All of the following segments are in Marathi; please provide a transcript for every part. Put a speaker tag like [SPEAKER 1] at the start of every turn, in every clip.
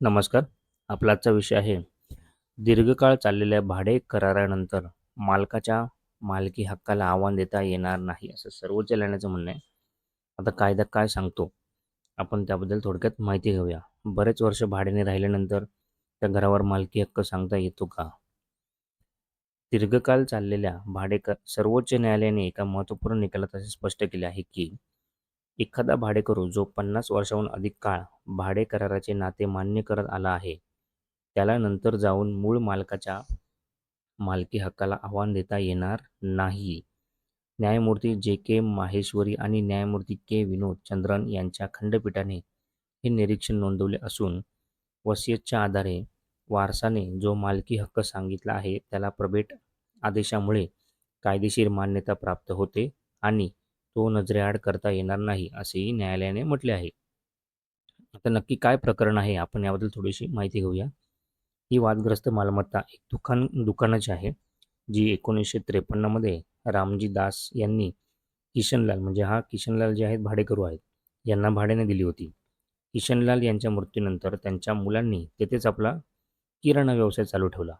[SPEAKER 1] नमस्कार. आपला आजचा विषय आहे दीर्घकाळ चाललेल्या भाडे करारानंतर मालकाच्या मालकी हक्काला आव्हान देता येणार नाही असं सर्वोच्च न्यायालयाचं म्हणणं आहे. आता कायदा काय सांगतो? आपण त्याबद्दल थोडक्यात माहिती घेऊया. बरेच वर्ष भाड्याने राहिल्यानंतर त्या घरावर मालकी हक्क सांगता येतो का? दीर्घकाळ चाललेल्या भाडेकर सर्वोच्च न्यायालयाने एका महत्त्वपूर्ण निकालात असे स्पष्ट केले आहे की एखादा भाडेकरू जो पन्नास वर्षाहून अधिक काळ भाडे कराराचे नाते मान्य करत आला आहे त्याला नंतर जाऊन मूळ मालकाच्या मालकी हक्काला आव्हान देता येणार नाही. न्यायमूर्ती जे के माहेश्वरी आणि न्यायमूर्ती के विनोद चंद्रन यांच्या खंडपीठाने हे निरीक्षण नोंदवले असून वसियतच्या आधारे वारसाने जो मालकी हक्क सांगितला आहे त्याला प्रबेट आदेशामुळे कायदेशीर मान्यता प्राप्त होते आणि तो नजरेआड करता येणार नाही असेही न्यायालयाने म्हटले आहे. आता नक्की काय प्रकरण आहे आपण याबद्दल थोडीशी माहिती घेऊया. ही वादग्रस्त मालमत्ता एक दुकान दुकानाची आहे जी एकोणीसशे त्रेपन्नमध्ये रामजी दास यांनी किशनलाल म्हणजे हा किशनलाल जे आहेत भाडेकरू आहेत यांना भाड्याने दिली होती. किशनलाल यांच्या मृत्यूनंतर त्यांच्या मुलांनी तेथेच आपला किराणा व्यवसाय चालू ठेवला.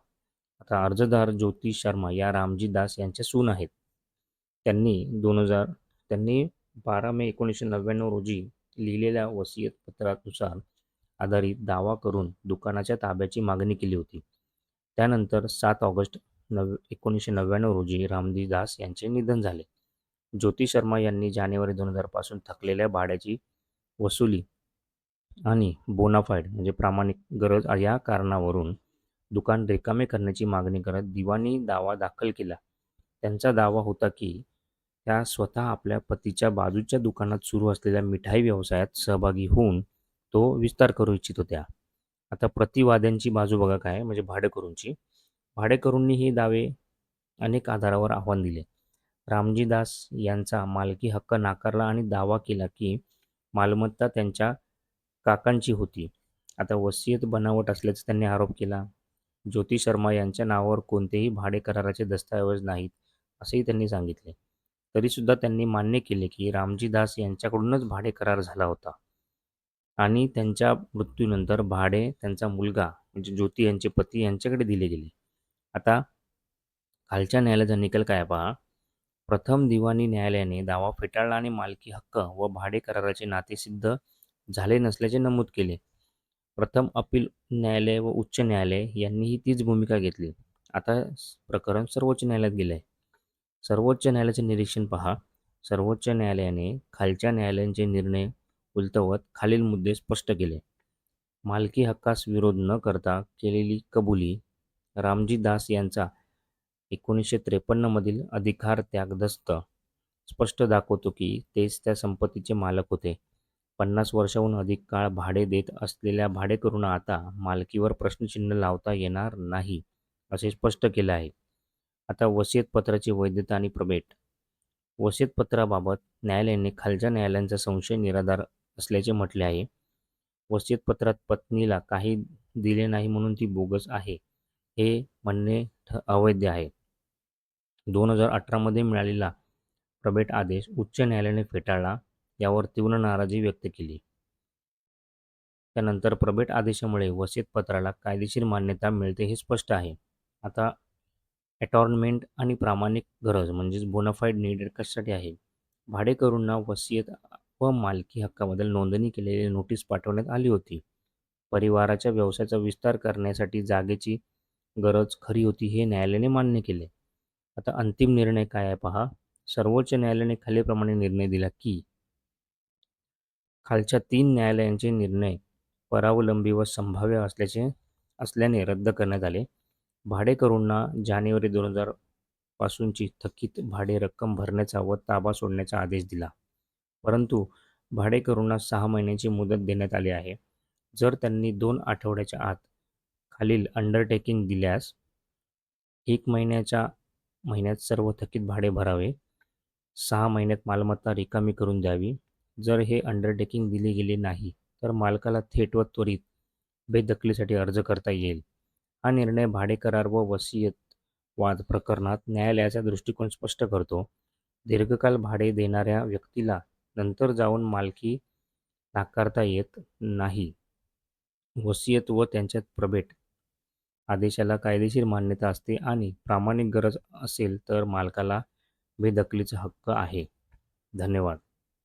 [SPEAKER 1] आता अर्जदार ज्योती शर्मा या रामजी दास यांच्या सून आहेत. त्यांनी दोन हजार त्यांनी बारा मे एकोणीसशे नव्याण्णव रोजी लिहिलेल्या वसियत पत्रानुसार आधारित दावा करून दुकानाच्या ताब्याची मागणी केली होती. त्यानंतर सात ऑगस्ट नव एकोणीसशे नव्याण्णव रोजी रामदी दास यांचे निधन झाले. ज्योती शर्मा यांनी जानेवारी दोन हजारपासून थकलेल्या भाड्याची वसुली आणि बोनाफाईड म्हणजे प्रामाणिक गरज या कारणावरून दुकान रिकामे करण्याची मागणी करत दिवाणी दावा दाखल केला. त्यांचा दावा होता की त्या स्वतः आपल्या पतीच्या बाजूच्या दुकानात सुरू असलेल्या मिठाई व्यवसायात सहभागी होऊन तो विस्तार करू इच्छित होत्या आता प्रतिवाद्यांची बाजू बघा काय म्हणजे भाडेकरूंची. भाडेकरूंनी हे दावे अनेक आधारावर आव्हान दिले. रामजी दास यांचा मालकी हक्क नाकारला आणि दावा केला की मालमत्ता त्यांच्या काकांची होती. आता वसियत बनावट असल्याचा त्यांनी आरोप केला. ज्योती शर्मा यांच्या नावावर कोणतेही भाडे कराराचे दस्तऐवज नाहीत असेही त्यांनी सांगितले. तरीसुद्धा त्यांनी मान्य केले की रामजी दास यांच्याकडूनच भाडे करार झाला होता. आणि त्यांच्या मृत्यूनंतर भाडे त्यांचा मुलगा म्हणजे ज्योती यांचे पती यांच्याकडे दिले गेले. आता खालच्या न्यायालयाचा निकाल काय पहा? प्रथम दिवाणी न्यायालयाने दावा फेटाळला आणि मालकी हक्क व भाडे कराराचे नाते सिद्ध झाले नसल्याचे नमूद केले. प्रथम अपील न्यायालय व उच्च न्यायालय यांनीही तीच भूमिका घेतली. आता प्रकरण सर्वोच्च न्यायालयात गेले आहे सर्वोच्च न्यायालयाचे निरीक्षण पहा. सर्वोच्च न्यायालयाने खालच्या न्यायालयांचे निर्णय उलटवत खालील मुद्दे स्पष्ट केले. मालकी हक्कास विरोध न करता केलेली कबुली रामजी दास यांचा एकोणीसशे त्रेपन्नमधील अधिकार त्यागदस्त. स्पष्ट दाखवतो की तेच त्या संपत्तीचे मालक होते. पन्नास वर्षाहून अधिक काळ भाडे देत असलेल्या भाडेकरूंना आता मालकीवर प्रश्नचिन्ह लावता येणार नाही असे स्पष्ट केले आहे. आता वसियतपत्राची वैधता आणि प्रबेट वसियतपत्राबाबत न्यायालयाने खालच्या न्यायालयांचा संशय निराधार असल्याचे म्हटले आहे. वसियतपत्रात पत्नीला काही दिले नाही म्हणून ती बोगस आहे हे म्हणणे अवैध आहे. दोन हजार अठरामध्ये मिळालेला प्रबेट आदेश उच्च न्यायालयाने फेटाळला यावर तीव्र नाराजी व्यक्त केली. त्यानंतर प्रबेट आदेशामुळे वसियतपत्राला कायदेशीर मान्यता मिळते हे स्पष्ट आहे. आता अटॉर्नमेंट आणि प्रामाणिक गरज म्हणजेच बोनाफाईड नीडेड कशासाठी आहे? भाडेकरूंना वसियत व मालकी हक्काबद्दल नोंदणी केलेली नोटीस पाठवण्यात आली होती. परिवाराच्या व्यवसायाचा विस्तार करण्यासाठी जागेची गरज खरी होती हे न्यायालयाने मान्य केले. आता अंतिम निर्णय काय आहे पहा. सर्वोच्च न्यायालयाने खालीप्रमाणे निर्णय दिला की खालच्या तीन न्यायालयांचे निर्णय परावलंबी व संभाव्य असल्याचे असल्याने रद्द करण्यात आले. भाडेकरूंना जानेवारी दोन हजार पासूनची थकीत भाडे रक्कम भरण्याचा व ताबा सोडण्याचा आदेश दिला. परंतु भाडेकरूंना सहा महिन्याची मुदत देण्यात आली आहे. जर त्यांनी दोन आठवड्याच्या आत खालील अंडरटेकिंग दिल्यास एक महिन्याच्या महिन्यात सर्व थकीत भाडे भरावे. सहा महिन्यात मालमत्ता रिकामी करून द्यावी. जर हे अंडरटेकिंग दिले गेले नाही तर मालकाला थेट व त्वरित बेदखलीसाठी अर्ज करता येईल. हा निर्णय भाडेकरार व वसियत वाद प्रकरणात न्यायालयाचा दृष्टिकोन स्पष्ट करतो. दीर्घकाल भाडे देणाऱ्या व्यक्तीला नंतर जाऊन मालकी नाकारता येत नाही. वसीयत व त्यांच्यात प्रभेट आदेशाला कायदेशीर मान्यता असते आणि प्रामाणिक गरज असेल तर मालकाला बेदखलीचा हक्क आहे. धन्यवाद.